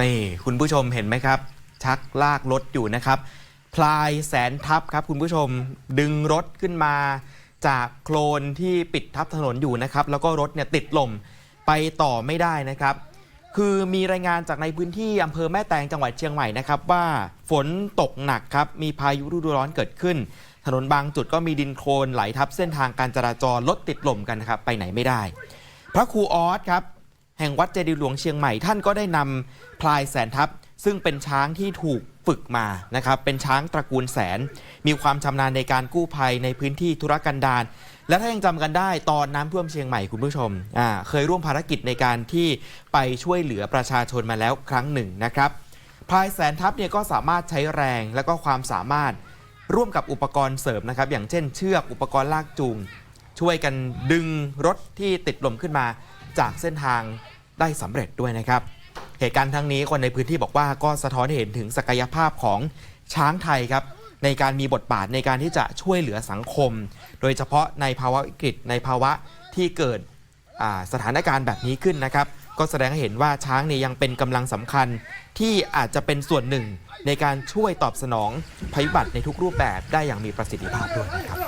นี่คุณผู้ชมเห็นไหมครับ ชักลากรถอยู่นะครับ พลายแสนทับครับ คุณผู้ชมดึงรถขึ้นมา จากโคลนที่ปิดทับถนนอยู่นะครับ แล้วก็รถเนี่ยติดลมไปต่อไม่ได้นะครับ คือมีรายงานจากในพื้นที่อำเภอแม่แตงจังหวัดเชียงใหม่นะครับ ว่าฝนตกหนักครับมีพายุฤดูร้อนเกิดขึ้น ถนนบางจุดก็มีดินโคลนไหลทับเส้นทางการจราจรรถติดลมกันนะครับไปไหนไม่ได้ พระครูออสครับ แห่งวัดเจดีย์หลวงเชียงใหม่ท่านก็ได้นำพลายแสนทัพ ซึ่งเป็นช้างที่ถูกฝึกมานะครับ เป็นช้างตระกูลแสน มีความชำนาญในการกู้ภัยในพื้นที่ธุรกันดารและถ้ายังจำกันได้ตอนน้ำท่วมเชียงใหม่คุณผู้ชมเคยร่วมภารกิจในการที่ไปช่วยเหลือประชาชนมาแล้วครั้งหนึ่งนะครับพลายแสนทัพเนี่ยก็สามารถใช้แรงและก็ความสามารถร่วมกับอุปกรณ์เสริมนะครับ อย่างเช่นเชือกอุปกรณ์ลากจูง ช่วยกันดึงรถที่ติดลมขึ้นมาจากเส้นทางได้สำเร็จด้วยนะครับ เหตุการณ์ทั้งนี้คนในพื้นที่บอกว่าก็สะท้อนให้เห็นถึงศักยภาพของช้างไทยครับในการมีบทบาทในการที่จะช่วยเหลือสังคม โดยเฉพาะในภาวะวิกฤตในภาวะที่เกิดสถานการณ์แบบนี้ขึ้นนะครับ ก็แสดงให้เห็นว่าช้างเนี่ยยังเป็นกำลังสำคัญที่อาจจะเป็นส่วนหนึ่งในการช่วยตอบสนองภัยพิบัติในทุกรูปแบบได้อย่างมีประสิทธิภาพด้วยนะครับ